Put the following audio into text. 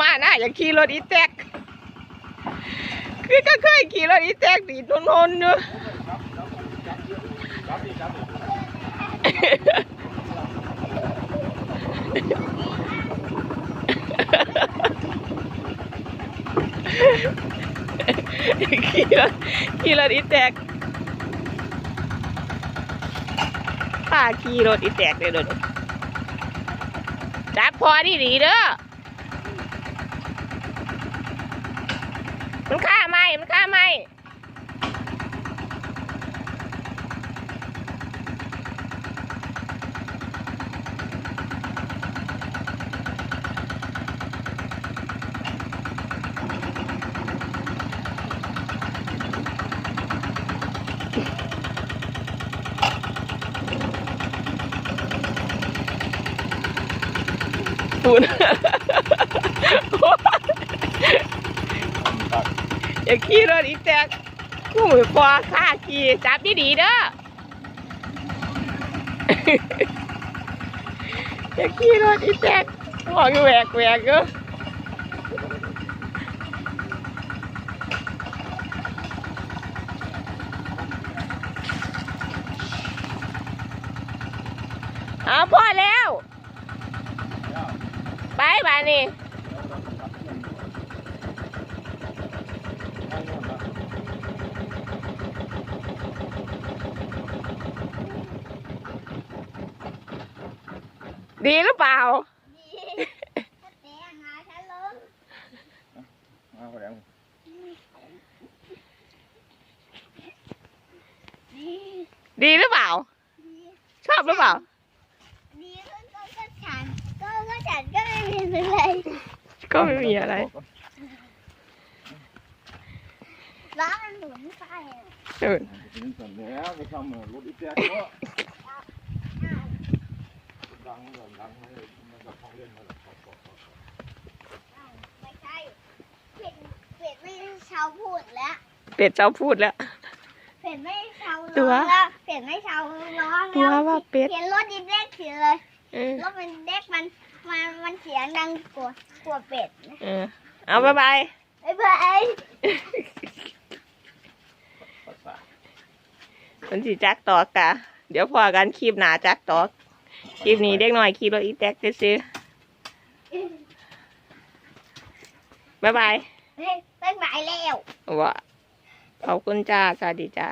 มาหน้าอย่าขี่รถอีแตกคือก็เคยขี่รถอีแตกดีดนนๆเนอะขี่รถขี่รถอีแตกป้าขี่รถอีแตกเลยเดี๋ยวนี้จับพอดีดีๆเด้อ มันฆ่าไหมมันฆ่าไหม คุณอย่าขี่รถอีแตกกูมือปอข้าขี่จับดีๆเด้ออย่าขี่รถอีแตกมองแหวกแหวกเออเอาพอแล้ว บ้านนี่ดีหรือเปล่าเดี๋ยวหาฉันลงเอาไปแล้วดีดีหรือเปล่าดีชอบหรือเปล่า ดีก็ก็ก็ฉันก็ก็ฉันก็ไม่มีอะไร ก็ไม่มีอะไรร้านมันหมุนไปอะเออถึงสันแล้วไปทำรถอีแจ๊กก็ดังดังดังเลยมันจะท้องเล่นมาแล้วอ้าวไม่ใช่เป็ดเป็ดไม่ได้เชาพูดแล้วเป็ดเจ้าพูดแล้ว เป็ดไม่เชาตัร้วองแล้วเป็ดไม่เชาร้องตัวแล้วว่าเป็ดเขียนรถดิเด็กเขียนเลย เออรถมันเด็กมันมันมันเสียงดังกว่ากว่าเป็ดนะเออเอาบายบายบ๊ายบายภาษามันสิจักตอกกะ เดี๋ยวพอกันคลิปหนาจักตอกคลิปนี้เด็กหน่อยขี่รถอีแท็กซื้อๆบายบายเฮ้ยบ๊ายบายแล้วว่าขอบคุณจ้า สวัสดีจ้า